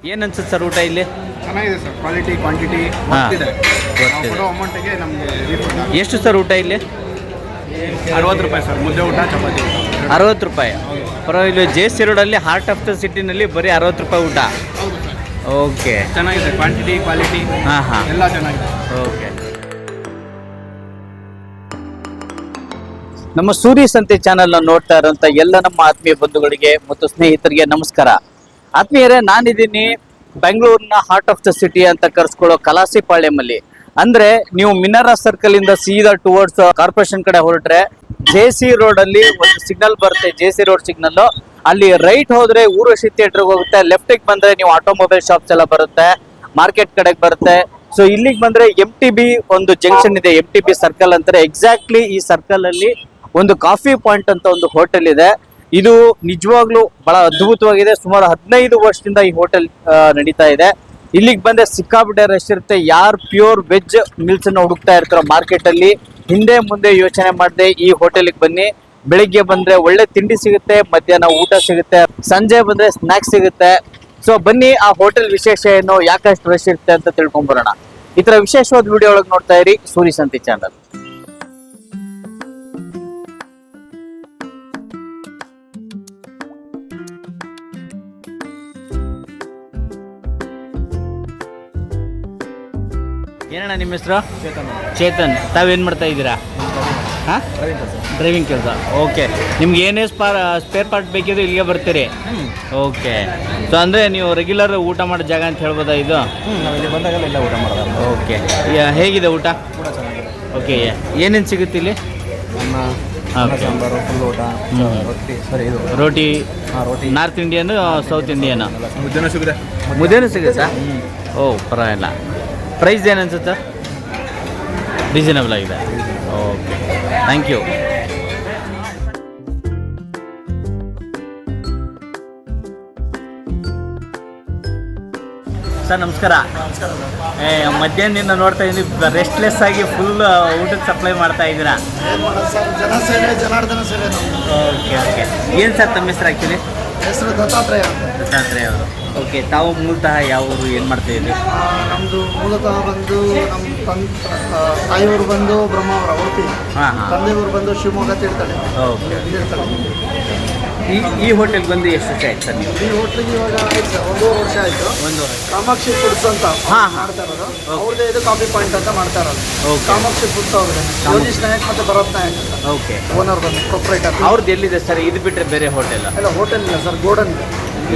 ಏನು ಅನ್ಸುತ್ತೆ ಸರ್ ಊಟ ಇಲ್ಲಿ? ಚೆನ್ನಾಗಿದೆ ಸರ್ ಕ್ವಾಲಿಟಿ ಕ್ವಾಂಟಿಟಿ ಹಾ. ಇದೆ ಗೊತ್ತಿದೆ. ನಾವು ಕೊಡೋ ಅಮೌಂಟಿಗೆ ನಮಗೆ ರೀಫಂಡ್ ಎಷ್ಟು ಸರ್ ಊಟ ಇಲ್ಲಿ? ಅರವತ್ತು ರೂಪಾಯಿ ಸರ್ ಮುದ್ದೆ ಊಟ ಚಪಾತಿ ಊಟ. ಅರವತ್ತು ರೂಪಾಯಿ. ಪರವಾಗಿಲ್ಲ ಜೆ ಸಿ ರೋಡಲ್ಲಿ ಹಾರ್ಟ್ ಆಫ್ ದ ಸಿಟಿನಲ್ಲಿ ಬರೀ ಅರವತ್ತು ರೂಪಾಯಿ ಊಟ. ಹೌದು ಸರ್. ಓಕೆ. ಚೆನ್ನಾಗಿದೆ ಕ್ವಾಂಟಿಟಿ ಕ್ವಾಲಿಟಿ ಹಾ ಹಾ. ಎಲ್ಲ ಚೆನ್ನಾಗಿದೆ. ಓಕೆ. ನಮ್ಮ ಸೂರ್ಯ ಸಂತೆ ಚಾನೆಲ್ ನೋಡ್ತಾ ಇರುವಂತ ಎಲ್ಲ ನಮ್ಮ ಆತ್ಮೀಯ ಬಂಧುಗಳಿಗೆ ಮತ್ತು ಸ್ನೇಹಿತರಿಗೆ ನಮಸ್ಕಾರ. ಆತ್ಮೀಯರೇ, ನಾನಿದ್ದೀನಿ ಬೆಂಗಳೂರಿನ ಹಾರ್ಟ್ ಆಫ್ ದ ಸಿಟಿ ಅಂತ ಕರೆಸ್ಕೊಳ್ಳೋ ಕಲಾಸಿಪಾಳ್ಯಮಲ್ಲಿ. ಅಂದ್ರೆ ನೀವು ಮಿನರ ಸರ್ಕಲ್ ಇಂದ ಸೀದಾ ಟುವರ್ಡ್ಸ್ ಕಾರ್ಪೊರೇಷನ್ ಕಡೆ ಹೊರಟ್ರೆ ಜೆ ಸಿ ರೋಡ್ ಅಲ್ಲಿ ಒಂದು ಸಿಗ್ನಲ್ ಬರುತ್ತೆ ಜೆ ಸಿ ರೋಡ್ ಸಿಗ್ನಲ್ ಅಲ್ಲಿ ರೈಟ್ ಹೋದ್ರೆ ಊರ್ವಶಿ ಥಿಯೇಟರ್ ಹೋಗುತ್ತೆ ಲೆಫ್ಟಿಗೆ ಬಂದ್ರೆ ನೀವು ಆಟೋಮೊಬೈಲ್ ಶಾಪ್ಸ್ ಎಲ್ಲ ಬರುತ್ತೆ ಮಾರ್ಕೆಟ್ ಕಡೆಗೆ ಬರುತ್ತೆ. ಸೊ ಇಲ್ಲಿಗೆ ಬಂದ್ರೆ ಎಂ ಟಿ ಬಿ ಒಂದು ಜಂಕ್ಷನ್ ಇದೆ ಎಂ ಟಿ ಬಿ ಸರ್ಕಲ್ ಅಂತಾರೆ. ಎಕ್ಸಾಕ್ಟ್ಲಿ ಈ ಸರ್ಕಲ್ ಅಲ್ಲಿ ಒಂದು ಕಾಫಿ ಪಾಯಿಂಟ್ ಅಂತ ಒಂದು ಹೋಟೆಲ್ ಇದೆ. ಇದು ನಿಜವಾಗ್ಲೂ ಬಹಳ ಅದ್ಭುತವಾಗಿದೆ. ಸುಮಾರು ಹದಿನೈದು ವರ್ಷದಿಂದ ಈ ಹೋಟೆಲ್ ನಡೀತಾ ಇದೆ. ಇಲ್ಲಿಗೆ ಬಂದ್ರೆ ಸಿಕ್ಕಾಪಟ್ಟೆ ರಶ್ ಇರುತ್ತೆ. ಯಾರು ಪ್ಯೂರ್ ವೆಜ್ ಮಿಲ್ಸ್ ಅನ್ನ ಹುಡುಕ್ತಾ ಇರ್ತಾರೋ ಮಾರ್ಕೆಟ್ ಅಲ್ಲಿ ಹಿಂದೆ ಮುಂದೆ ಯೋಚನೆ ಮಾಡದೆ ಈ ಹೋಟೆಲ್ಗೆ ಬನ್ನಿ. ಬೆಳಿಗ್ಗೆ ಬಂದ್ರೆ ಒಳ್ಳೆ ತಿಂಡಿ ಸಿಗುತ್ತೆ, ಮಧ್ಯಾಹ್ನ ಊಟ ಸಿಗುತ್ತೆ, ಸಂಜೆ ಬಂದ್ರೆ ಸ್ನಾಕ್ಸ್ ಸಿಗುತ್ತೆ. ಸೊ, ಬನ್ನಿ, ಆ ಹೋಟೆಲ್ ವಿಶೇಷ ಏನು, ಯಾಕಷ್ಟು ರಶ್ ಇರುತ್ತೆ ಅಂತ ತಿಳ್ಕೊಂಬರೋಣ. ಈ ತರ ವಿಶೇಷವಾದ ವಿಡಿಯೋ ಒಳಗೆ ನೋಡ್ತಾ ಇರಿ, ಸೂರಿ ಸಂತಿ ಚಾನಲ್. ಏನಣ್ಣ ನಿಮ್ಮ ಹೆಸರು? ಚೇತನ್ ಚೇತನ್. ತಾವೇನು ಮಾಡ್ತಾ ಇದ್ದೀರಾ? ಹಾಂ? ಡ್ರೈವಿಂಗ್ ಕೆಲಸ. ಓಕೆ ನಿಮ್ಗೆ ಏನೇ ಸ್ಪಾರ್ ಸ್ಪೇರ್ ಪಾರ್ಟ್ ಬೇಕಿದ್ರು ಇಲ್ಲಿಗೆ ಬರ್ತೀರಿ. ಓಕೆ ಸೊ ಅಂದರೆ ನೀವು ರೆಗ್ಯುಲರ್ ಊಟ ಮಾಡೋ ಜಾಗ ಅಂತ ಹೇಳ್ಬೋದಾ ಇದು? ಇಲ್ಲಿ ಬಂದಾಗೆಲ್ಲ ಇಲ್ಲ ಊಟ ಮಾಡೋದು ಓಕೆ ಹೇಗಿದೆ ಊಟ? ಓಕೆ ಏನೇನು ಸಿಗುತ್ತೆ ಇಲ್ಲಿ. ಸಾಂಬಾರು ಫುಲ್ ಊಟ ರೊಟ್ಟಿ ಸರಿ ಇದು. ರೋಟಿ ಹಾಂ ರೋಟಿ ನಾರ್ತ್ ಇಂಡಿಯನ್ ಸೌತ್ ಇಂಡಿಯನ್ ಮುದ್ದೆನೂ ಸಿಗುತ್ತೆ. ಮುದ್ದೇನು ಸಿಗುತ್ತಾ? ಓ ಪರವಾಗಿಲ್ಲ. ಪ್ರೈಸ್ ಏನು ಅನ್ಸುತ್ತೆ? ರೀಸನಬಲ್ ಆಗಿದೆ. ಓಕೆ ಥ್ಯಾಂಕ್ ಯು ಸರ್ ನಮಸ್ಕಾರ. ಏ ಮಧ್ಯಾಹ್ನದಿಂದ ನೋಡ್ತಾ ಇದ್ದೀನಿ ರೆಸ್ಟ್ಲೆಸ್ ಆಗಿ ಫುಲ್ ಊಟಕ್ಕೆ ಸಪ್ಲೈ ಮಾಡ್ತಾ ಇದ್ದೀರಾ? ಸರ್ ಜನಸೇವೆ ಜನಾರ್ದನ ಸೇವೆ ಓಕೆ ಓಕೆ ಏನು ಸರ್ ತಮ್ಮ ಹೆಸರು ಆ್ಯಕ್ಚುಲಿ ಹೆಸರು ದತ್ತಾತ್ರೇಯ ದತ್ತಾತ್ರೇಯ ಅವರು. ಓಕೆ ತಾವು ಮೂಲತಃ ಯಾವ ಊರು ಏನು ಮಾಡ್ತಾ ಇದ್ದೀರಿ ನಮ್ಮದು ಮೂಲತಃ ಬಂದು ನಮ್ಮ ತಂದೆ ತಾಯಿಯವರು ಬಂದು ಬ್ರಹ್ಮಾವರ ಉಡುಪಿ. ಹಾಂ ಹಾಂ. ತಂದೆಯವರು ಬಂದು ಶಿವಮೊಗ್ಗ ತೀರ್ಥಹಳ್ಳಿ ಓಕೆ ತೀರ್ಥಹಳ್ಳಿ ಈ ಈ ಹೋಟೆಲ್ಗೆ ಬಂದು ಎಷ್ಟು ವರ್ಷ ಆಯ್ತು ಸರ್ ನೀವು? ಈ ಹೋಟ್ಲಿಗೆ ಇವಾಗ ಆಯ್ತು ಸರ್ ಒಂದೂವರೆ ವರ್ಷ ಆಯಿತು. ಒಂದು ಕಾಮಾಕ್ಷಿ ಫುಡ್ಸ್ ಅಂತ ಹಾಂ. ಮಾಡ್ತಾ ಇರೋದು. ಅವ್ರದ್ದೇ ಇದು ಕಾಫಿ ಪಾಯಿಂಟ್ ಅಂತ ಮಾಡ್ತಾ ಇರೋದು. Okay. ಕಾಮಾಕ್ಷಿ ಫುಡ್ಸ್ ಅವ್ರದ್ದು. ಯೋಗೀಶ್ ನಾಯಕ್ ಮತ್ತು ಭರತ್ ನಾಯಕ್ ಅಂತ. ಓಕೆ ಓನರ್ ಬಂದು ಪ್ರೊಪ್ರೈಟರ್ ಅವ್ರದ್ದು ಎಲ್ಲಿದೆ ಸರ್? ಇದು ಬಿಟ್ಟರೆ ಬೇರೆ ಹೋಟೆಲ್ ಎಲ್ಲ ಹೋಟೆಲ್ ಇಲ್ಲ ಸರ್ ಗೋಡನ್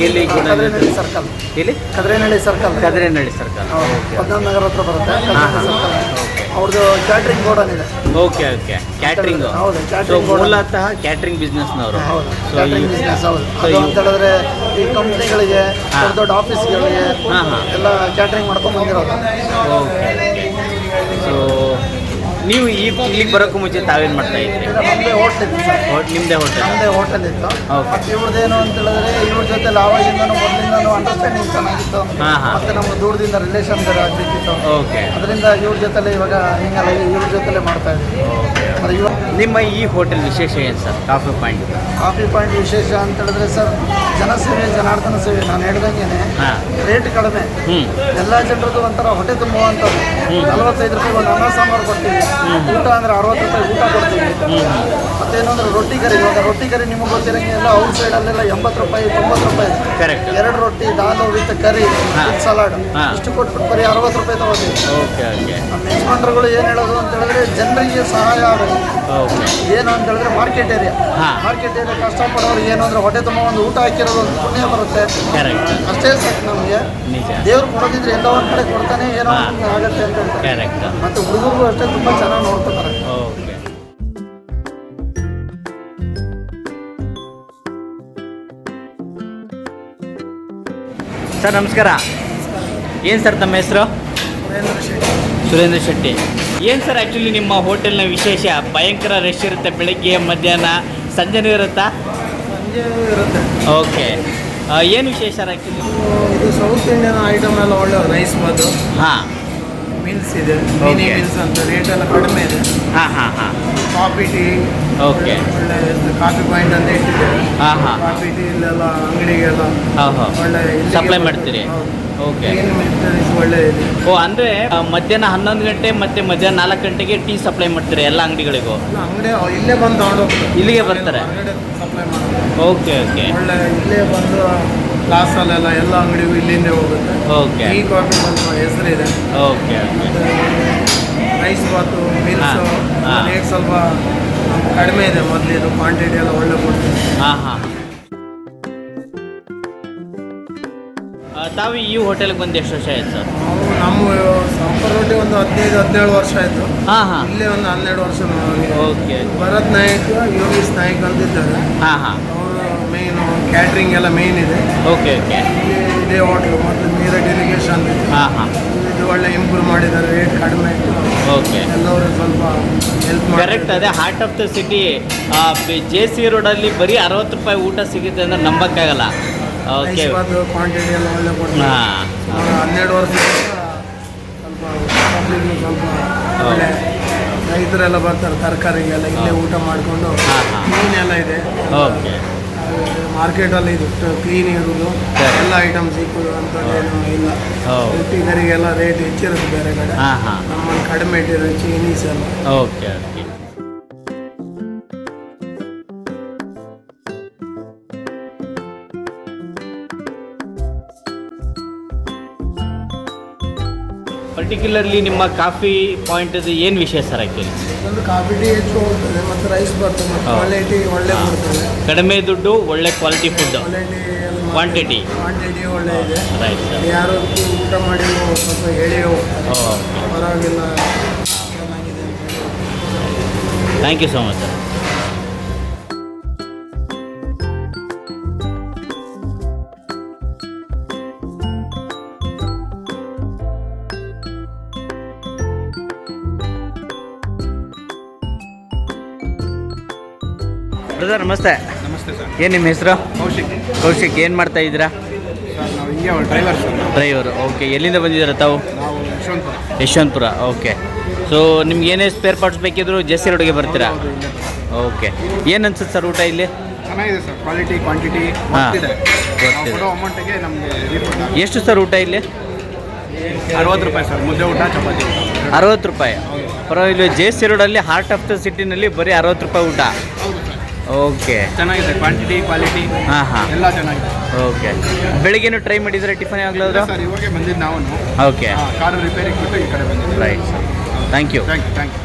ಎಲ್ಲಿ ಕದ್ರೇನಹಳ್ಳಿ ಸರ್ಕಲ್. ಎಲ್ಲಿ? ಕದ್ರೇನಹಳ್ಳಿ ಸರ್ಕಲ್. ಕದ್ರೇನಹಳ್ಳಿ ಸರ್ಕಲ್. ಹೌದು ನಗರ ಹತ್ರ ಬರುತ್ತೆ. ಸರ್ಕಲ್. ಅವ್ರದ್ದು ಕ್ಯಾಟ್ರಿಂಗ್ ಗೋಡನ್ ಇದೆ. Okay okay. ಕ್ಯಾಟ್ರಿಂಗ್ ಹೌದು, ಕ್ಯಾಟ್ರಿಂಗ್. ಮೂಲತಃ ಕ್ಯಾಟ್ರಿಂಗ್ ಬಿಸ್ನೆಸ್ನವರು ಕ್ಯಾಟ್ರಿಂಗ್ ಬಿಸ್ನೆಸ್ ಹೌದು. ಅದು ಅಂತ ಹೇಳಿದ್ರೆ ಈ ಕಂಪ್ನಿಗಳಿಗೆ. ದೊಡ್ಡ ದೊಡ್ಡ ಆಫೀಸ್ಗಳಿಗೆ. ಎಲ್ಲ ಕ್ಯಾಟ್ರಿಂಗ್ ಮಾಡ್ಕೊಂಡು ಬಂದಿರೋದು. ಓಕೆ ಸೊ ನೀವು ಈ ಇಲ್ಲಿಗೆ ಬರೋಕ್ಕೂ ಮುಂಚೆ ತಾವೇನು ಮಾಡ್ತಾ ಇದ್ರಿ? ಇದು ನಮ್ಮದೇ ಹೋಟ್ಲ್ ಇತ್ತು ಸರ್. ಹೋಟ್ ನಿಮ್ಮದೇ ಹೋಟೆಲ್ ನಮ್ಮದೇ ಹೋಟೆಲ್ ಇತ್ತು. ಹೌದು. ಮತ್ತೆ ಇವ್ರದ್ದೇನು ಅಂತ ಹೇಳಿದ್ರೆ ಇವ್ರ ಜೊತೆ ಆವಾಗಿಂದನೂ ಮೊದಲಿಂದನೂ ಅಂಡರ್ಸ್ಟ್ಯಾಂಡಿಂಗ್ ಚೆನ್ನಾಗಿತ್ತು. ಹಾ, ಹಾ. ಮತ್ತೆ ನಮ್ಮ ದೂರದಿಂದ ರಿಲೇಷನ್ ಬೇರೆ ಆಗ್ತಿತ್ತು ಓಕೆ ಅದರಿಂದ ಇವ್ರ ಜೊತೆಲೆ ಇವಾಗ ಹಿಂಗಲ್ಲ ಇವ್ರ ಜೊತೆಲೆ ಮಾಡ್ತಾ ಇದ್ದೀವಿ. ಮತ್ತೆ ಇವಾಗ ನಿಮ್ಮ ಈ ಹೋಟೆಲ್ ವಿಶೇಷ ಏನು sir? Coffee point. Coffee point ವಿಶೇಷ ಅಂತ ಹೇಳಿದ್ರೆ ಸರ್ ಜನಸೇವೆ ಜನಾರ್ದನ ಸೇವೆ ನಾನು ಹೇಳ್ದಂಗೆ ರೇಟ್ ಕಡಿಮೆ. ಎಲ್ಲ ಜನರದ್ದು ಒಂಥರ ಹೊಟ್ಟೆ ತುಂಬುವಂಥದ್ದು ನಲವತ್ತೈದು ರೂಪಾಯಿ ಒಂದು ಅನ್ನ ಸಾಂಬಾರು ಕೊಡ್ತೀವಿ. ಊಟ ಅಂದ್ರೆ ಅರವತ್ತು ರೂಪಾಯಿ ಊಟ ಕೊಡ್ತೀವಿ. ಮತ್ತೆ ಏನಂದ್ರೆ ರೊಟ್ಟಿ ಕರಿ. ಇವಾಗ ರೊಟ್ಟಿ ಕರಿ ನಿಮಗೆ ಗೊತ್ತಿರಂಗೆ ಎಲ್ಲ ಔಟ್ ಸೈಡಲ್ಲೆಲ್ಲ ಎಂಬತ್ತು ರೂಪಾಯಿ ತೊಂಬತ್ತು ರೂಪಾಯಿ ಕರೆಕ್ಟ್ ಎರಡು ರೊಟ್ಟಿ ದಾಲು ವಿತ್ ಕರಿ. ಸಲಾಡ್. ಇಷ್ಟು ಕೊಟ್ಬಿಟ್ಟು ಬರೀ ಅರವತ್ತು ರೂಪಾಯಿ ತಗೋತೀವಿ. ಓಕೆ ಓಕೆ ನಮ್ಮ ಯಜಮಾನ್ರುಗಳು ಏನು ಹೇಳೋದು ಅಂತ ಹೇಳಿದ್ರೆ ಜನರಿಗೆ ಸಹಾಯ ಆಗಬೇಕು. ಓಕೆ ಏನು ಅಂತ ಹೇಳಿದ್ರೆ ಮಾರ್ಕೆಟ್ ಏರಿಯಾ ಹಾ. ಮಾರ್ಕೆಟ್ ಏರಿಯಾ ಕಷ್ಟಪಡೋರು ಏನು ಅಂದ್ರೆ ಹೊಟ್ಟೆ ತುಂಬ ಒಂದು ಊಟ ಹಾಕಿರೋದು ಒಂದು ಪುಣ್ಯ ಬರುತ್ತೆ. ಅಷ್ಟೇ ಸಾಕು ನಮಗೆ. ದೇವ್ರು ಕೊಡೋದಿದ್ರೆ ಎಲ್ಲ ಒಂದು ಕಡೆ ಕೊಡ್ತಾನೆ ಏನೋ ಆಗುತ್ತೆ ಅಂತ ಹೇಳ್ತಾರೆ. ಮತ್ತೆ ಹುಡುಗರು ಅಷ್ಟೇ ತುಂಬ ಚೆನ್ನಾಗಿ ನೋಡ್ತಾರೆ ಸರ್ ನಮಸ್ಕಾರ. ಏನು ಸರ್ ತಮ್ಮ ಹೆಸರು? ಸುರೇಂದ್ರ ಶೆಟ್ಟಿ. ಏನು ಸರ್ ಆ್ಯಕ್ಚುಲಿ ನಿಮ್ಮ ಹೋಟೆಲ್ನ ವಿಶೇಷ? ಭಯಂಕರ ರಶ್ ಇರುತ್ತೆ ಬೆಳಗ್ಗೆ ಮಧ್ಯಾಹ್ನ ಸಂಜೆನೂ ಇರುತ್ತಾ? ಸಂಜೆ ಇರುತ್ತೆ ಓಕೆ ಏನು ವಿಶೇಷ ಸರ್ ಆ್ಯಕ್ಚುಲಿ ಇದು ಸೌತ್ ಇಂಡಿಯನ್ ಐಟಮ್ ಎಲ್ಲ ಒಳ್ಳೆ ರೈಸ್ ಬಂದು ಹಾಂ. ಮೀಲ್ಸ್ ಇದೆ. ಮಿನಿ ಮೀಲ್ಸ್ ಅಂತ. ರೇಟ್ ಎಲ್ಲ ಕಡಿಮೆ ಇದೆ. ಹಾಂ ಹಾಂ ಹಾಂ. ಕಾಫಿ ಟೀ ಓಕೆ ಒಳ್ಳೆ ಕಾಫಿ ಪಾಯಿಂಟ್ ಅಂತ ಇಟ್ಟಿದ್ದೇವೆ. ಹಾಂ ಹಾಂ. ಕಾಫಿ ಟೀ ಇಲ್ಲೆಲ್ಲ ಅಂಗಡಿಗೆಲ್ಲ ಹಾಂ ಹಾಂ. ಒಳ್ಳೆ ಸಪ್ಲೈ. ಮಾಡ್ತೀರಿ? ಓಕೆ ಓ ಅಂದರೆ ಮಧ್ಯಾಹ್ನ ಹನ್ನೊಂದು ಗಂಟೆ ಮತ್ತೆ ಮಧ್ಯಾಹ್ನ ನಾಲ್ಕು ಗಂಟೆಗೆ ಟೀ ಸಪ್ಲೈ ಮಾಡ್ತೀರಿ ಎಲ್ಲ ಅಂಗಡಿಗಳಿಗೂ? ಅಂಗಡಿ ಇಲ್ಲೇ ಬಂದು ಇಲ್ಲಿಗೆ ಬರ್ತಾರೆ? ಸಪ್ಲೈ ಮಾಡ್ತಾರೆ ಓಕೆ ಓಕೆ ಒಳ್ಳೆ ಇಲ್ಲೇ ಬಂದು ಕ್ಲಾಸಲ್ಲೆಲ್ಲ ಎಲ್ಲ ಅಂಗಡಿಗೂ ಇಲ್ಲಿಂದೇ ಹೋಗುತ್ತೆ. ಓಕೆ ಟೀ ಕಾಫಿ ಬಂದು ಹೆಸರಿದೆ. Okay okay rice bath meals. Rate ಸ್ವಲ್ಪ ಕಡಿಮೆ ಇದೆ ಮೊದಲಿದು ಕ್ವಾಂಟಿಟಿ ಎಲ್ಲ ಒಳ್ಳೆ ಕೊಡ್ತೀವಿ ಹಾಂ ಹಾಂ. ತಾವು ಈ ಹೋಟೆಲ್ಗೆ ಬಂದು ಎಷ್ಟು ವರ್ಷ ಆಯ್ತು ಸರ್? ನಾವು ನಮ್ಮ ಸಂಪರ್ ರೊಟ್ಟಿ ಒಂದು ಹದಿನೈದು ಹದಿನೇಳು ವರ್ಷ ಆಯಿತು. ಹಾಂ ಹಾಂ. ಇಲ್ಲೇ ಒಂದು ಹನ್ನೆರಡು ವರ್ಷ ಓಕೆ. ಭರತ್ ನಾಯಕ್ ಯೋಗೀಶ್ ನಾಯಕ್ ಅಂತಿದ್ದಾರೆ ಹಾಂ ಹಾಂ. ಅವರು ಮೇಯ್ನು ಕ್ಯಾಟ್ರಿಂಗ್ ಎಲ್ಲ ಮೇಯ್ನ್ ಇದೆ. Okay okay. ಇದೇ ಹೋಟ್ಲು ಮತ್ತು ಇರಿಗೇಷನ್ ಅಂತಿದೆ ಹಾಂ ಹಾಂ. ಇದು ಒಳ್ಳೆ ಇಂಪ್ರೂವ್ ಮಾಡಿದ್ದಾರೆ ರೇಟ್ ಕಡಿಮೆ ಇತ್ತು ಓಕೆ. ಎಲ್ಲರೂ ಸ್ವಲ್ಪ ಹೆಲ್ಪ್ ಕರೆಕ್ಟ್ ಅದೇ heart of the city J C ರೋಡಲ್ಲಿ ಬರೀ ಅರವತ್ತು ರೂಪಾಯಿ ಊಟ ಸಿಗುತ್ತೆ ಅಂದ್ರೆ ನಂಬಕ್ಕಾಗಲ್ಲ. ಓಕೆ ಕ್ವಾಂಟಿಟಿ ಎಲ್ಲ ಒಳ್ಳೆ ಕೊಡ್ತಾರೆ. ಹಾಂ. ಸುಮಾರು ಹನ್ನೆರಡು ವರ್ಷದಿಂದ ಸ್ವಲ್ಪ ಪಬ್ಲಿಕ್ ಸ್ವಲ್ಪ ಒಳ್ಳೆ ರೈತರೆಲ್ಲ ಬರ್ತಾರೆ ತರಕಾರಿಗೆಲ್ಲ ಇಲ್ಲೇ ಊಟ ಮಾಡಿಕೊಂಡು. ಮೀನೆಲ್ಲ ಇದೆ. ಓಕೆ ಮಾರ್ಕೆಟಲ್ಲಿ ಇದು ಕ್ಲೀನ್ ಇರೋದು. ಎಲ್ಲ ಐಟಮ್ಸ್ ಸಿಕ್ಕೋದು ಏನು ಇಲ್ಲ. ಹೌದು. ರೊಟ್ಟಿಗರಿಗೆಲ್ಲ ರೇಟ್ ಹೆಚ್ಚಿರುತ್ತೆ ಬೇರೆ ಕಡೆ. ನಮ್ಮಲ್ಲಿ ಕಡಿಮೆ ಇಟ್ಟಿರೋ ಚೈನೀಸ್ ಎಲ್ಲ. ಓಕೆ ಓಕೆ ಪರ್ಟಿಕ್ಯುಲರ್ಲಿ ನಿಮ್ಮ ಕಾಫಿ ಪಾಯಿಂಟ್ ಏನು ವಿಷಯ ಸರ್ ಆ್ಯಕ್ಚುಲಿ ಒಂದು ಕಾಫಿ ಟೀ ಹೆಚ್ಚು ಹೋಗ್ತದೆ ಮತ್ತು ರೈಸ್ ಬರ್ತದೆ ಮತ್ತು. ಕ್ವಾಲಿಟಿ ಒಳ್ಳೆ ಕೊಡ್ತದೆ ಕಡಿಮೆ ದುಡ್ಡು ಒಳ್ಳೆ quality food quality Quantity. Quantity ಒಳ್ಳೆ ಇದೆ. ರೈಟ್ ಸರ್ ಯಾರು ಊಟ ಮಾಡಿ ಸ್ವಲ್ಪ ಹೇಳಿ ಹೋಗ್ತಾರೆ ಓಕೆ ಪರವಾಗಿಲ್ಲ. ಚೆನ್ನಾಗಿದೆ ಅಂತ ಹೇಳಿ. Thank you so much sir brother ನಮಸ್ತೆ. ನಮಸ್ತೆ ಸರ್. ಏನು ನಿಮ್ಮ ಹೆಸರು? ಕೌಶಿಕ್. ಕೌಶಿಕ್ ಏನು ಮಾಡ್ತಾ ಇದ್ದೀರಾ? ಸರ್ ನಾವು ಹಿಂಗೆ ಡ್ರೈವರ್ ಸರ್. ಡ್ರೈವರ್ ಓಕೆ ಎಲ್ಲಿಂದ ಬಂದಿದ್ದೀರಾ ತಾವು? ನಾವು ಯಶವಂತಪುರ. ಯಶವಂತಪುರ ಓಕೆ ಸೊ ನಿಮ್ಗೆ ಏನೇ ಸ್ಪೇರ್ ಪಾರ್ಟ್ಸ್ ಬೇಕಿದ್ರು ಜೆಸ್ಸಿ ರೋಡ್ಗೆ ಬರ್ತೀರಾ. ಓಕೆ ಏನು ಅನ್ಸುತ್ತೆ ಸರ್ ಊಟ ಇಲ್ಲಿ? ಚೆನ್ನಾಗಿದೆ ಸರ್ ಕ್ವಾಲಿಟಿ ಕ್ವಾಂಟಿಟಿ ಹಾಂ. ನಾವು. ಕೊಡೋ ಅಮೌಂಟಿಗೆ ನಮಗೆ ಎಷ್ಟು ಸರ್ ಊಟ ಇಲ್ಲಿ? ಅರವತ್ತು ರೂಪಾಯಿ ಸರ್ ಮುದ್ದೆ ಊಟ ಚಪಾತಿ. ಅರವತ್ತು ರೂಪಾಯಿ. ಪರವಾಗಿಲ್ಲ ಜೆ ಸಿ ರೋಡಲ್ಲಿ ಹಾರ್ಟ್ ಆಫ್ ದ ಸಿಟಿನಲ್ಲಿ ಬರೀ ಅರವತ್ತು ರೂಪಾಯಿ ಊಟ. ಓಕೆ ಚೆನ್ನಾಗಿದೆ ಕ್ವಾಂಟಿಟಿ ಕ್ವಾಲಿಟಿ ಹಾಂ ಹಾಂ. ಎಲ್ಲ ಚೆನ್ನಾಗಿದೆ. ಓಕೆ ಬೆಳಿಗ್ಗೆನೂ ಟ್ರೈ ಮಾಡಿದ್ರೆ ಟಿಫನ್ ಯಾವಾಗಲಾದ್ರು? ಸರ್ ಇವಾಗೆ ಬಂದಿದ್ದು ನಾವು ಓಕೆ ಕಾರು ರಿಪೇರಿ ಬಿಟ್ಟು ಈ ಕಡೆ ಬಂದಿದ್ದೀವಿ. Right sir thank you thank you thank you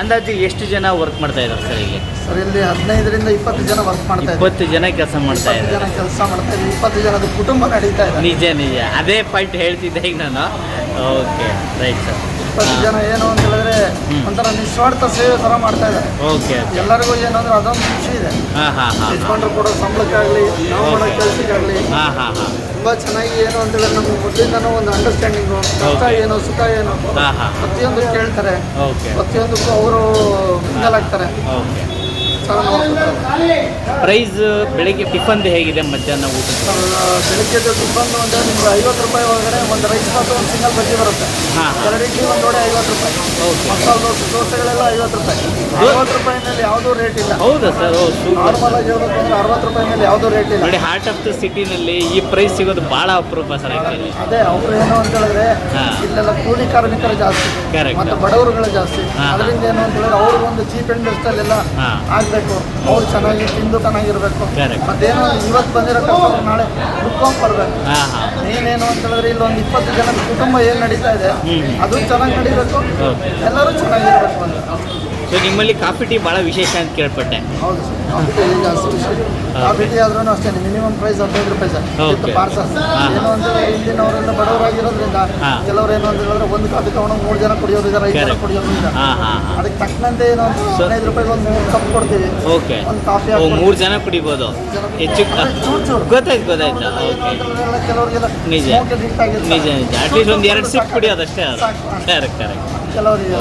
ಅಂದಾಜು ಎಷ್ಟು ಜನ ವರ್ಕ್ ಮಾಡ್ತಾ ಇದ್ದಾರೆ ಸರ್ ಇಲ್ಲಿ? ಸರ್ ಇಲ್ಲಿ ಹದಿನೈದರಿಂದ ಇಪ್ಪತ್ತು ಜನ ವರ್ಕ್ ಮಾಡ್ತಾ ಇದ್ದಾರೆ. ಇಪ್ಪತ್ತು ಜನ ಕೆಲಸ ಮಾಡ್ತಾ ಇಪ್ಪತ್ತು ಜನ ಇದ್ದಾರೆ ಕೆಲಸ ಮಾಡ್ತಾ ಇದ್ದಾರೆ. ಇಪ್ಪತ್ತು ಜನದ ಕುಟುಂಬ ನಡೀತಾ ಇದೆ. ನಿಜ ನಿಜ. ಅದೇ ಪಾಯಿಂಟ್ ಹೇಳ್ತಿದ್ದೆ ಈಗ ನಾನು. ಓಕೆ ರೈಟ್ ಸರ್ ಇಪ್ಪತ್ತು ಜನ ಏನು ಅಂತ ಹೇಳಿದ್ರೆ. ಒಂಥರ ನಿಸ್ವಾರ್ಥ ಸೇವೆ ಥರ ಮಾಡ್ತಾ ಇದ್ದಾರೆ. ಓಕೆ ಎಲ್ಲರಿಗೂ ಏನಂದ್ರೆ ಅದೊಂದು ಖುಷಿ ಇದೆ. ಹಾಂ ಹಾಂ ಹಾಂ ಕೊಡೋ ಸಂಬಳಕ್ಕಾಗಲಿ ನಾವು ಮಾಡೋ. ಕೆಲಸಕ್ಕಾಗಲಿ. ಹಾಂ ಹಾಂ ಹಾಂ. ತುಂಬ ಚೆನ್ನಾಗಿ ಏನು ಅಂತ ಹೇಳಿದ್ರೆ ನಮ್ಗೆ ಮೊದಲಿಂದನೂ ಒಂದು ಅಂಡರ್ಸ್ಟ್ಯಾಂಡಿಂಗು ಕಷ್ಟ. ಏನು ಸುಖ ಏನು. ಪ್ರತಿಯೊಂದು ಕೇಳ್ತಾರೆ ಪ್ರತಿಯೊಂದಕ್ಕೂ ಅವರು ನೋಡ್ಕೊತಾರೆ ಪ್ರೈಸ್ ಬೆಳಿಗ್ಗೆ ಟಿಫನ್ ಹೇಗಿದೆ ಮಧ್ಯಾಹ್ನ ಊಟ ಬೆಳಿಗ್ಗೆ ಟಿಫನ್ ಅಂದರೆ ನಿಮ್ಗೆ ಐವತ್ತು ರೂಪಾಯಿ ಒಳಗಡೆ ಒಂದು ರೈಸ್ ಮತ್ತು ಒಂದು ಸಿಂಗಲ್ ಬಜ್ಜಿ ಬರುತ್ತೆ. ಎರಡು ಇಡ್ಲಿ ಒಂದು ನೋಡಿ ಐವತ್ತು ರೂಪಾಯಿ. ಮಸಾಲೆ ದೋಸೆ ದೋಸೆಗಳೆಲ್ಲ ಐವತ್ತು ರೂಪಾಯಿ. ಅರವತ್ತು ರೂಪಾಯಿನಲ್ಲಿ ಯಾವುದೂ ರೇಟ್ ಇಲ್ಲ. ಹೌದಾ ಸರ್? ನಾರ್ಮಲ್ ಆಗಿ ಹೇಳ್ಬೇಕು ಅಂದ್ರೆ ಅರವತ್ತು ರೂಪಾಯಿನಲ್ಲಿ ಯಾವುದೂ ರೇಟ್ ಇಲ್ಲ. ನೋಡಿ ಹಾರ್ಟ್ ಆಫ್ ದ ಸಿಟಿನಲ್ಲಿ ಈ ಪ್ರೈಸ್ ಸಿಗೋದು ಭಾಳ ಅಪರೂಪ ಸರ್ ಅದೇ ಅವರು ಏನು ಅಂತ ಹೇಳಿದ್ರೆ ಇಲ್ಲೆಲ್ಲ ಕೂಲಿ ಕಾರ್ಮಿಕರು ಜಾಸ್ತಿ. ಮತ್ತು ಬಡವರುಗಳು ಜಾಸ್ತಿ. ಅದರಿಂದ ಏನು ಅಂತ ಹೇಳಿದ್ರೆ ಅವ್ರಿಗೆ ಒಂದು ಚೀಪ್ ಎಂಡ್ ಬೆಸ್ಟಲ್ಲೆಲ್ಲ ಹಾ. ಆಗಬೇಕು ಅವ್ರು ಚೆನ್ನಾಗಿ ತಿಂದು ಚೆನ್ನಾಗಿರ್ಬೇಕು. ಮತ್ತೇನು ಇವತ್ತು ಬಂದಿರೋ ಕಸ್ಟಮರ್ ನಾಳೆ ಹುಡ್ಕೊಂಡ್ ಬರ್ಬೇಕು. ನೀನೇನು ಅಂತ ಹೇಳಿದ್ರೆ ಇಲ್ಲೊಂದು ಇಪ್ಪತ್ತು ಜನ ಕುಟುಂಬ ಏನು ನಡೀತಾ ಇದೆ ಅದು ಚೆನ್ನಾಗಿ ನಡೀಬೇಕು. ಎಲ್ಲರೂ ಚೆನ್ನಾಗಿರ್ಬೇಕು ಅಂತ. ಸೊ ನಿಮ್ಮಲ್ಲಿ ಕಾಫಿ ಟೀ ಭಾಳ ವಿಶೇಷ ಅಂತ ಕೇಳ್ಪಟ್ಟೆ. ಹೌದು ಸರ್ ಕಾಫಿ ಟೀ ಜಾಸ್ತಿ ವಿಷಯ ಟೀ ಆದ್ರೂ ಅಷ್ಟೇ ಮಿನಿಮಮ್ ಪ್ರೈಸ್ ಹದಿನೈದು ರೂಪಾಯಿ ಸರ್. ವಿತ್. ಪಾರ್ಸಲ್. ಏನು ಹೇಳಿದ್ರೆ ಇಲ್ಲಿನವರೆಲ್ಲ ಬಡವರಾಗಿರೋದ್ರಿಂದ. ಕೆಲವರು ಏನು ಅಂತ ಹೇಳಿದ್ರೆ ಒಂದು ಕಾಫಿ ತಗೊಂಡು ಮೂರು ಜನ ಕುಡಿಯೋರು ಇದ್ದಾರೆ ಐದು ಜನ. ಕುಡಿಯೋರು ಇದ್ದಾರೆ ಅದಕ್ಕೆ ತಕ್ಕಂತೆ ಏನೋ ಅಂತ ಹದಿನೈದು ರೂಪಾಯಿಗೆ ಒಂದು ಮೂರು ಕಪ್ ಕೊಡ್ತೀವಿ. ಓಕೆ ಒಂದು ಕಾಫಿ ಮೂರು ಜನ ಕುಡಿಬೋದು? ಹೆಚ್ಚು ಗೊತ್ತಾಯ್ತು ಗೊತ್ತಾಯ್ತು. ಕೆಲವರಿಗೆಲ್ಲ ನಿಜ. ನಿಜ ನಿಜ. ಅಟ್ಲೀಸ್ಟ್ ಒಂದು ಎರಡು ಸಿಪ್ ಕುಡಿಯೋದಷ್ಟೇ ಕರೆಕ್ಟ್ ಕರೆಕ್ಟ್ ಕೆಲವರಿಗೆ.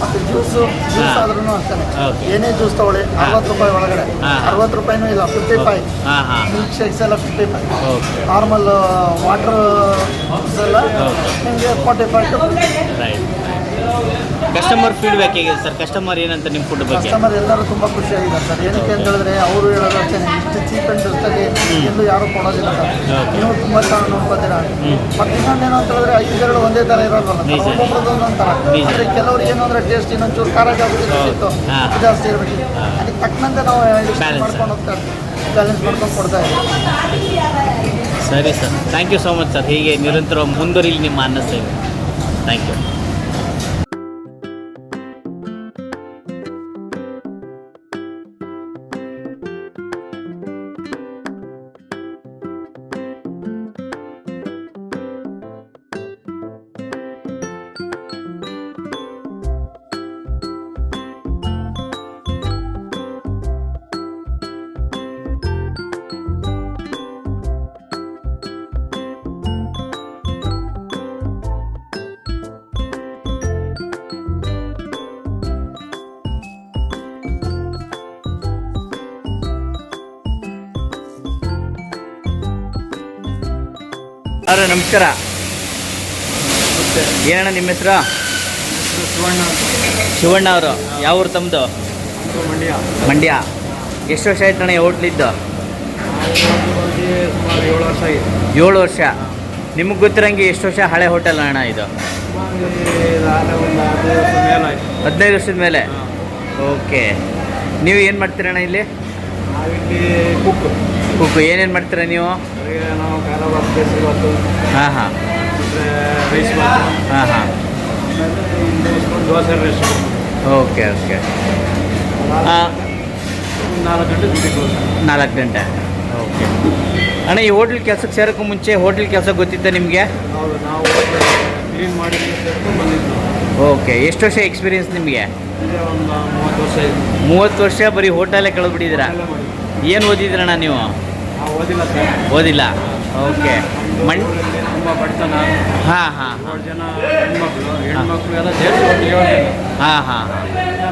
ಮತ್ತೆ ಜ್ಯೂಸು ಜ್ಯೂಸ್. ಆದ್ರೂ ಅಷ್ಟೇ ಓಕೆ. ಏನೇ ಜ್ಯೂಸ್ ತಗೊಳ್ಳಿ. ಅರವತ್ತು ರೂಪಾಯಿ ಒಳಗಡೆ ಹಾ. ಅರವತ್ತು ರೂಪಾಯಿನೂ ಇಲ್ಲ ಫಿಫ್ಟಿ ಫೈವ್ ಹಾಂ ಹಾಂ ಮಿಲ್ಕ್ ಶೇಕ್ಸ್ ಎಲ್ಲ fifty five okay normal water ಎಲ್ಲ. ನಿಮಗೆ forty five right customer feedback ಹೇಗಿದೆ ಸರ್ ಕಸ್ಟಮರ್ ಏನಂತ ನಿಮ್ಮ ಫುಡ್ ಬಗ್ಗೆ? ಕಸ್ಟಮರ್ ಎಲ್ಲರೂ ತುಂಬ ಖುಷಿಯಾಗಿದ್ದಾರೆ ಸರ್ ಏನಕ್ಕೆ ಅಂತ ಹೇಳಿದ್ರೆ ಅವರು ಹೇಳೋದು ಅಷ್ಟೇ ಇಷ್ಟು ಚೀಪ್ ಆ್ಯಂಡ್ ಇರ್ತದೆ ಎಲ್ಲೂ ಯಾರೂ ಕೊಡೋದಿಲ್ಲ ಸರ್. ನೀವು ತುಂಬ ಚೆನ್ನಾಗಿ ನೋಡ್ಕೋತೀರಾ? ಮತ್ತೆ ಇನ್ನೊಂದು ಏನು ಅಂತ ಹೇಳಿದ್ರೆ ಐದು ಎರಡು ಒಂದೇ ಥರ ಇರೋದಲ್ಲ ಒಬ್ಬೊಬ್ಬರದ್ದು ಸರ್ ಒಬ್ಬೊಬ್ರದ್ದು ಒಂದೊಂದು ಥರ ನಿಜ. ಅಂದರೆ ಕೆಲವರು ಏನು ಅಂದರೆ ಟೇಸ್ಟ್ ಇನ್ನೊಂಚೂರು ಖಾರ ಜಾಸ್ತಿ. ಜಾಸ್ತಿ ಇರಬೇಕು. ಅದಕ್ಕೆ ತಕ್ಕಂತೆ ನಾವು. ಮಾಡ್ಕೊಂಡು ಹೋಗ್ತಾ ಇರ್ತೀವಿ ಬ್ಯಾಲೆನ್ಸ್ ಮಾಡ್ಕೊಂಡು ಕೊಡ್ತಾ ಇದ್ದೀವಿ ಸರಿ sir thank you so much sir ಹೀಗೆ ನಿರಂತರ ಮುಂದುವರಿಲಿ ನಿಮ್ಮ ಅನ್ನ ಸೇವೆ ಥ್ಯಾಂಕ್ ಯು ಅವ್ರೆ ನಮಸ್ಕಾರ. ಏನಣ್ಣ ನಿಮ್ಮ ಹೆಸರು? ಶಿವಣ್ಣ ಅವರು. ಯಾವ ಊರು ತಮ್ಮದು ಮಂಡ್ಯ. ಮಂಡ್ಯ ಎಷ್ಟು ವರ್ಷ ಆಯ್ತು ಅಣ್ಣ ಹೋಟ್ಲಿದ್ದು ಸುಮಾರು ಏಳು ವರ್ಷ. ಆಗಿದೆ ಏಳು ವರ್ಷ ನಿಮಗೆ ಗೊತ್ತಿರಂಗೆ ಎಷ್ಟು ವರ್ಷ ಹಳೆ ಹೋಟೆಲ್ ಅಣ್ಣ ಇದು? ಹದಿನೈದು ವರ್ಷ ಹದಿನೈದು ವರ್ಷದ ಮೇಲೆ. ಓಕೆ. ನೀವು ಏನು ಮಾಡ್ತೀರಣ್ಣ ಇಲ್ಲಿ? ಕುಕ್ ಕುಕ್ಕು ಏನೇನು ಮಾಡ್ತೀರಾ ನೀವು? ಅಡುಗೆ ನಾವು ಖಾರ ಬಾತ್ ಕೇಸರಿ ಬಾತು ಹಾಂ ಹಾಂ. ರೈಸ್ ಬಾತು ಹಾಂ ಹಾಂ. Dosa okay okay. ನಾಲ್ಕು ಗಂಟೆ ನಾಲ್ಕು ಗಂಟೆ. ಓಕೆ. ಅಣ್ಣ ಈ ಹೋಟ್ಲ್ ಕೆಲಸಕ್ಕೆ ಸೇರೋಕ್ಕೂ ಮುಂಚೆ ಹೋಟ್ಲ್ ಕೆಲಸ ಗೊತ್ತಿತ್ತ ನಿಮಗೆ? ಹೌದು ನಾವು ಕ್ಲೀನ್ ಮಾಡಿ ಬಂದಿದ್ದು ಓಕೆ. ಎಷ್ಟು ವರ್ಷ ಎಕ್ಸ್ಪೀರಿಯನ್ಸ್ ನಿಮಗೆ? ಒಂದು ಮೂವತ್ತು ವರ್ಷ ಮೂವತ್ತು ವರ್ಷ ಬರೀ ಹೋಟೆಲೇ ಕಳೆದ್ಬಿಟ್ಟಿದ್ದೀರಾ? ಏನು ಓದಿದ್ರಣ್ಣ ನೀವು? ಓದಿಲ್ಲ. ಸರ್ ಓದಿಲ್ಲ ಓಕೆ. ಮಣ್? ತುಂಬ ಬಡತನ ಹಾಂ. ಹಾಂ ಜನ ಹೆಣ್ಮಕ್ಳು ಹೆಣ್ಮಕ್ಳು ಎಲ್ಲ ಸೇರಿಸಿ ಒಟ್ಟು ಏಳು ಜನ ಹಾಂ ಹಾಂ.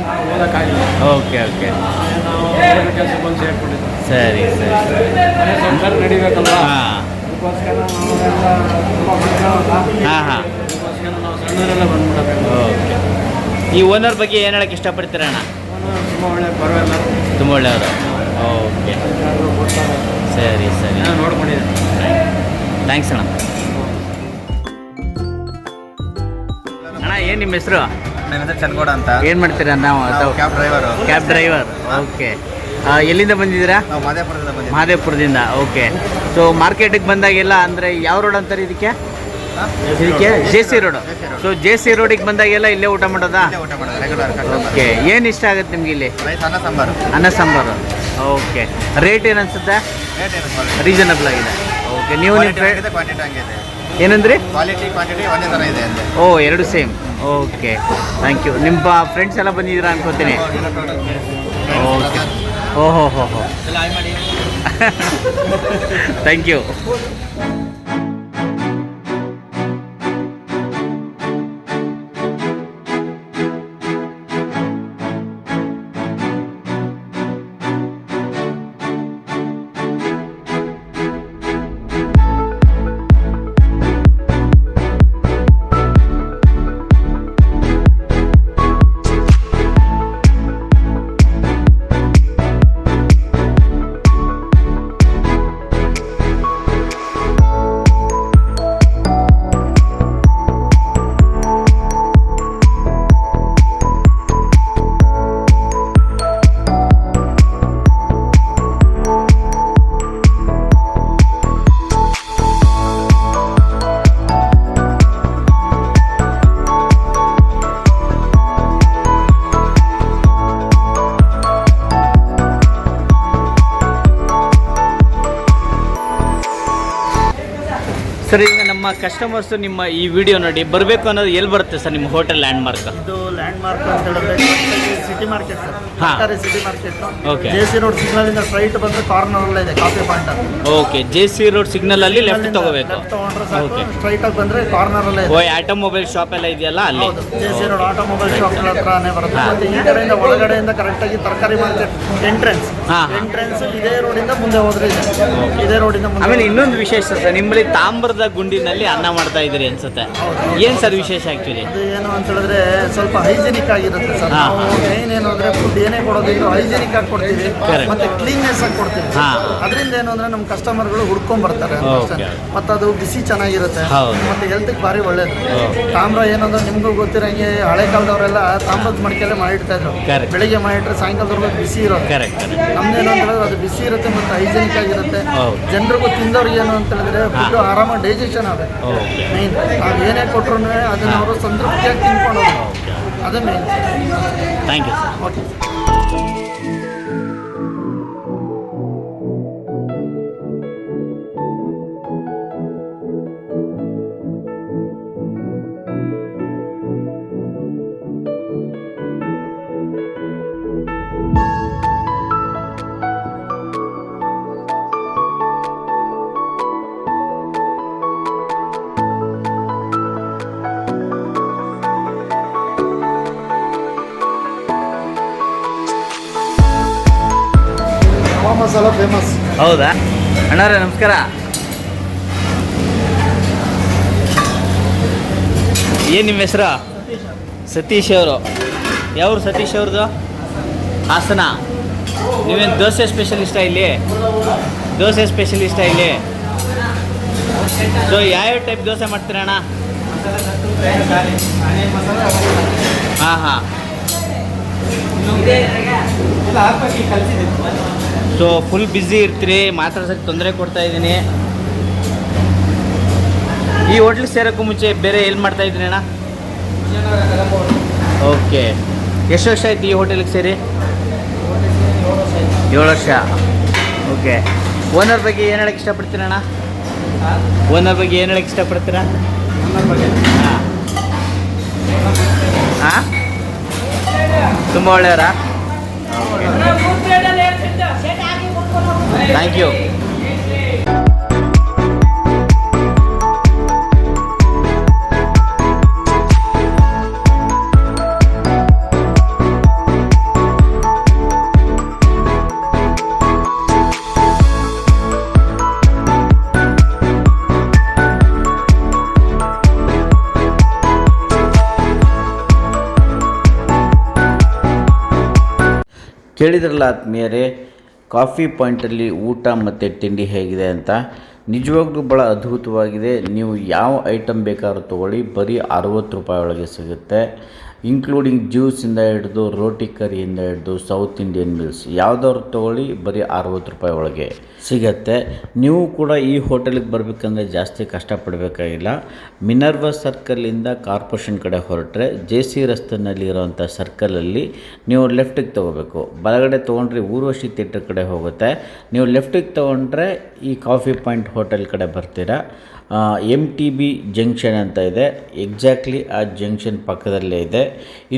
ನಾವು ಓದೋಕ್ಕಾಗಿಲ್ಲ ಓಕೆ ಓಕೆ. ನಾವು ಕೆಲಸ ಬಂದು ಸೇರ್ಕೊಂಡಿದ್ದು ಸರಿ ಸರಿ. ಮನೆ ಸಂಸಾರ ನಡಿಬೇಕಲ್ವಾ ಹಾಂ. ಅದಕ್ಕೋಸ್ಕರ ಹಾಂ ಹಾಂ. ನಾವು ಸಣ್ಣವರೆಲ್ಲ ಬಂದ್ಬಿಡಬೇಕು ಓಕೆ. ಈ ಓನರ್ ಬಗ್ಗೆ ಏನು ಹೇಳಕ್ಕೆ ಇಷ್ಟಪಡ್ತೀರಣ್ಣ? ಅಣ್ಣ ತುಂಬ ಒಳ್ಳೆ ಪರವಾಗಿಲ್ಲ. ತುಂಬ ಒಳ್ಳೆಯವರು. ಓಕೆ. ಸರಿ ಸರಿ. ನಾನು ನೋಡ್ಕೊಂಡಿದ್ದೀನಿ. ಥ್ಯಾಂಕ್ಸ್ ಅಣ್ಣ. ಅಣ್ಣ ಏನು ನಿಮ್ಮ ಹೆಸರು? ನನ್ನ ಹೆಸರು ಚನ್ಗೌಡ ಅಂತ. ಏನು ಮಾಡ್ತೀರಾ ನಾವು? Cab driver cab driver okay. ಎಲ್ಲಿಂದ ಬಂದಿದ್ದೀರಾ? ನಾವು ಮಾದೇಪುರದಿಂದ ಬಂದಿದ್ದೀವಿ. ಓಕೆ. ಸೊ ಮಾರ್ಕೆಟಿಗೆ ಬಂದಾಗೆಲ್ಲ ಅಂದರೆ ಯಾವ ರೋಡ್ ಅಂತಾರೆ ಇದಕ್ಕೆ? ಇದಕ್ಕೆ J C road so J C ರೋಡಿಗೆ ಬಂದಾಗೆಲ್ಲ ಇಲ್ಲೇ ಊಟ ಮಾಡೋದಾ? ಇಲ್ಲೇ ಊಟ ಮಾಡೋದು ರೆಗ್ಯುಲರ್ ಓಕೆ. ಏನು ಇಷ್ಟ ಆಗುತ್ತೆ ನಿಮ್ಗೆ ಇಲ್ಲಿ? ರೈಸ್ ಅನ್ನ ಸಾಂಬಾರು. ಅನ್ನ ಸಾಂಬಾರು. ಓಕೆ ರೇಟ್ ಏನು ಅನ್ಸುತ್ತೆ? ರೀಸನಬಲ್ ಆಗಿದೆ. ಓಕೆ ನೀವು ನಿಮ್ಮ ಏನಂದ್ರಿ? ಕ್ವಾಲಿಟಿ ಕ್ವಾಂಟಿಟಿ ಒಂದೇ ಥರ ಇದೆ ಅಂತೆ. ಓ ಎರಡು ಸೇಮ್ ಓಕೆ ಥ್ಯಾಂಕ್ ಯು ನಿಮ್ಮ ಫ್ರೆಂಡ್ಸ್ ಎಲ್ಲ ಬಂದಿದ್ದೀರಾ ಅನ್ಕೋತೀನಿ. ಓಕೆ ಓಹೋ ಹೋ ಹೋ ಥ್ಯಾಂಕ್ ಯು ಕಸ್ಟಮರ್ಸ್ ನಿಮ್ಮ ಈ ವಿಡಿಯೋ ನೋಡಿ ಬರಬೇಕು ಅನ್ನೋದು ಎಲ್ಲಿ ಬರುತ್ತೆ ಸರ್ ನಿಮ್ಮ ಹೋಟೆಲ್ ಲ್ಯಾಂಡ್ ಮಾರ್ಕ್ ಇದು ಲ್ಯಾಂಡ್ ಮಾರ್ಕ್ ಅಂತ ಹೇಳಿದ್ರೆ ಸಿಟಿ ಮಾರ್ಕೆಟ್ ಸರ್. ಹಾ. ಸರ್ಕಾರಿ city market okay J C road signal ಇಂದ ಸ್ಟ್ರೈಟ್ ಬಂದ್ರೆ ಕಾರ್ನರ್ ಅಲ್ಲೇ ಇದೆ ಕಾಫಿ ಪಾಯಿಂಟ್ ಅಂತ okay J C road signal ಅಲ್ಲಿ ಲೆಫ್ಟ್ ತಗೋಬೇಕು. ಲೆಫ್ಟ್ ತಗೊಂಡ್ರೆ ಸಾಕು. ಸ್ಟ್ರೈಟ್ ಆಗಿ ಬಂದ್ರೆ ಕಾರ್ನರ್ ಅಲ್ಲೇ ಓ ಇದೆ ಆಟೋಮೊಬೈಲ್ ಶಾಪ್ ಎಲ್ಲ ಇದೆಯಲ್ಲ ಅಲ್ಲಿ? ಹೌದು J C road automobile shop ಹತ್ರನೇ ಬರುತ್ತೆ. ಮತ್ತೆ ಈ ಕಡೆಯಿಂದ ಒಳಗಡೆಯಿಂದ ಕರೆಕ್ಟ್ ಆಗಿ ತರಕಾರಿ ಮಾರ್ಕೆಟ್ ಎಂಟ್ರೆನ್ಸ್ ಹಾ. ಎಂಟ್ರೆನ್ಸ್ ಇದೇ ರೋಡಿಂದ ಮುಂದೆ ಹೋದ್ರೆ ಇದೆ. ಇದೇ ರೋಡಿಂದ ಮುಂದೆ ಆಮೇಲೆ ಇನ್ನೊಂದು ವಿಶೇಷ ಸರ್ ನಿಮ್ಮಲ್ಲಿ ತಾಮ್ರದ ಗುಂಡಿನಲ್ಲಿ ಅನ್ನ ಮಾಡ್ತಾ ಇದ್ದೀರಿ ಅನ್ಸುತ್ತೆ ಏನು ಸರ್ ವಿಶೇಷ ಆ್ಯಕ್ಚುಲಿ ಅದು ಏನು ಅಂತ ಹೇಳಿದ್ರೆ ಸ್ವಲ್ಪ ಹೈಜೆನಿಕ್ ಆಗಿರುತ್ತೆ ಸರ್ ಹಾ. ನಾವು ಮೇನ್ ಏನು ಅಂದ್ರೆ ಫುಡ್ ಏನೇ ಕೊಡೋದಿದ್ರು ಹೈಜೆನಿಕ್ ಆಗಿ ಕೊಡ್ತೀವಿ Correct. ಮತ್ತೆ ಕ್ಲೀನ್ನೆಸ್ ಆಗಿ ಕೊಡ್ತೀವಿ ಹಾ. ಅದರಿಂದ ಏನು ಅಂದ್ರೆ ನಮ್ಮ ಕಸ್ಟಮರ್ಗಳು ಹುಡ್ಕೊಂಡ್ ಬರ್ತಾರೆ ಅಂತ ಅಷ್ಟೇ. Okay. ಮತ್ತೆ ಅದು ಬಿಸಿ ಚೆನ್ನಾಗಿರುತ್ತೆ ಹೌದು. ಮತ್ತೆ ಹೆಲ್ತ್ಗೆ ಭಾರಿ ಒಳ್ಳೇದು Okay. ತಾಮ್ರ ಏನಂದ್ರೆ ನಿಮ್ಗೂ ಗೊತ್ತಿರಂಗೆ ಹಳೆ ಕಾಲದವರೆಲ್ಲ ತಾಮ್ರದ ಮಡಿಕೆಲ್ಲ ಮಾಡಿಡ್ತಾ ಇದ್ರು Correct. ಬೆಳಿಗ್ಗೆ ಮಾಡಿಟ್ರೆ ಸಾಯಂಕಾಲದವರೆಗೂ ಬಿಸಿ ಇರೋದು ಕರೆಕ್ಟ್ ಕರೆಕ್ಟ್ ನಮ್ದೇನು ಅಂತ ಹೇಳಿದ್ರೆ ಅದು ಬಿಸಿ ಇರುತ್ತೆ ಮತ್ತೆ ಹೈಜೆನಿಕ್ ಆಗಿರುತ್ತೆ ಹೌದು. ಜನರಿಗೂ ತಿಂದವ್ರಿಗೆ ಏನು ಅಂತ ಹೇಳಿದ್ರೆ ಫುಡ್ ಆರಾಮಾಗಿ ಡೈಜೆಷನ್ ಆಗುತ್ತೆ ಓಕೆ ಮೇನ್ ನಾವು ಏನೇ ಕೊಟ್ಟರು ಅದನ್ನು ಅವರು ಸಂತೃಪ್ತಿಯಾಗಿ ತಿನ್ಕೊಂಡು ಅದನ್ನು ಅದೇ main thank you sir okay ಹೌದಾ? ಅಣ್ಣಾರೇ ನಮಸ್ಕಾರ. ಏನು ನಿಮ್ಮ ಹೆಸರು? ಸತೀಶ್ ಅವರು. ಯಾವ್ರು ಸತೀಶ್ ಅವ್ರದ್ದು? ಹಾಸನ. ನೀವೇನು ದೋಸೆ ಸ್ಪೆಷಲಿಸ್ಟಾ ಇಲ್ಲಿ? ದೋಸೆ ಸ್ಪೆಷಲಿಸ್ಟಾ ಇಲ್ಲಿ? ಸೊ ಯಾವ್ಯಾವ ಟೈಪ್ ದೋಸೆ ಮಾಡ್ತೀರಣ್ಣ ಹಾಂ ಹಾಂ. ಸೊ ಫುಲ್ ಬ್ಯುಸಿ ಇರ್ತೀರಿ ಮಾತಾಡ್ಸೋಕ್ಕೆ ತೊಂದರೆ ಕೊಡ್ತಾ ಇದ್ದೀನಿ. ಈ ಹೋಟ್ಲಿಗೆ ಸೇರೋಕ್ಕೂ ಮುಂಚೆ ಬೇರೆ ಎಲ್ಲಿ ಮಾಡ್ತಾ ಇದ್ದೀನಿ ಅಣ್ಣ. ಓಕೆ ಎಷ್ಟು ವರ್ಷ ಆಯ್ತು ಈ ಹೋಟೆಲಿಗೆ ಸೇರಿ? ಏಳು ವರ್ಷ. ಓಕೆ ಓನರ್ ಬಗ್ಗೆ ಏನು ಹೇಳಕ್ಕೆ ಇಷ್ಟಪಡ್ತೀರ ಅಣ್ಣ? ಓನರ್ ಬಗ್ಗೆ ಏನು ಹೇಳಕ್ಕೆ ಇಷ್ಟಪಡ್ತೀರಾ? ಹಾಂ? ತುಂಬ ಒಳ್ಳೆಯವರಾ? ಥ್ಯಾಂಕ್ ಯು ಕೇಳಿದ್ರಲ್ಲ ಆತ್ಮೀಯರೇ ಕಾಫಿ ಪಾಯಿಂಟಲ್ಲಿ ಊಟ ಮತ್ತು ತಿಂಡಿ ಹೇಗಿದೆ ಅಂತ ನಿಜವಾಗ್ಲೂ ಭಾಳ ಅದ್ಭುತವಾಗಿದೆ. ನೀವು ಯಾವ ಐಟಮ್ ಬೇಕಾದ್ರೂ ತೊಗೊಳ್ಳಿ. ಬರೀ ಅರುವತ್ತು ರೂಪಾಯಿ ಒಳಗೆ ಸಿಗುತ್ತೆ. ಇನ್ಕ್ಲೂಡಿಂಗ್ ಜ್ಯೂಸಿಂದ ಹಿಡಿದು ರೋಟಿ ಕರಿಯಿಂದ ಹಿಡಿದು ಸೌತ್ ಇಂಡಿಯನ್ ಮಿಲ್ಸ್ ಯಾವ್ದಾದ್ರು ತೊಗೊಳ್ಳಿ, ಬರೀ ಅರವತ್ತು ರೂಪಾಯಿ ಒಳಗೆ ಸಿಗತ್ತೆ. ನೀವು ಕೂಡ ಈ ಹೋಟೆಲಿಗೆ ಬರಬೇಕಂದ್ರೆ ಜಾಸ್ತಿ ಕಷ್ಟಪಡಬೇಕಾಗಿಲ್ಲ. ಮಿನರ್ವ ಸರ್ಕಲಿಂದ ಕಾರ್ಪೊರೇಷನ್ ಕಡೆ ಹೊರಟ್ರೆ ಜೆ ಸಿ ರಸ್ತೆನಲ್ಲಿ ಇರೋವಂಥ ಸರ್ಕಲಲ್ಲಿ ನೀವು ಲೆಫ್ಟಿಗೆ ತೊಗೋಬೇಕು. ಬಲಗಡೆ ತೊಗೊಂಡ್ರೆ ಊರ್ವಶಿ ಥಿಯೇಟರ್ ಕಡೆ ಹೋಗುತ್ತೆ. ನೀವು ಲೆಫ್ಟಿಗೆ ತೊಗೊಂಡ್ರೆ ಈ ಕಾಫಿ ಪಾಯಿಂಟ್ ಹೋಟೆಲ್ ಕಡೆ ಬರ್ತೀರಾ. ಎಂ ಟಿ ಬಿ ಜಂಕ್ಷನ್ ಅಂತ ಇದೆ. ಎಕ್ಸಾಕ್ಟ್ಲಿ ಆ ಜಂಕ್ಷನ್ ಪಕ್ಕದಲ್ಲೇ ಇದೆ.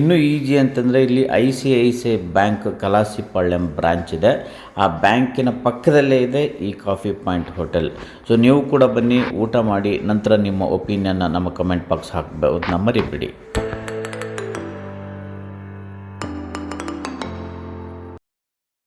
ಇನ್ನೂ ಈಜಿ ಅಂತಂದರೆ ಇಲ್ಲಿ I C I C I bank Kalasipalyam branch ಇದೆ. ಆ ಬ್ಯಾಂಕಿನ ಪಕ್ಕದಲ್ಲೇ ಇದೆ ಈ ಕಾಫಿ ಪಾಯಿಂಟ್ ಹೋಟೆಲ್. ಸೊ ನೀವು ಕೂಡ ಬನ್ನಿ, ಊಟ ಮಾಡಿ, ನಂತರ ನಿಮ್ಮ ಒಪಿನಿಯನ್ನ ನಮ್ಮ ಕಮೆಂಟ್ ಬಾಕ್ಸ್ ಹಾಕಬಹುದು ಮರಿಬೇಡಿ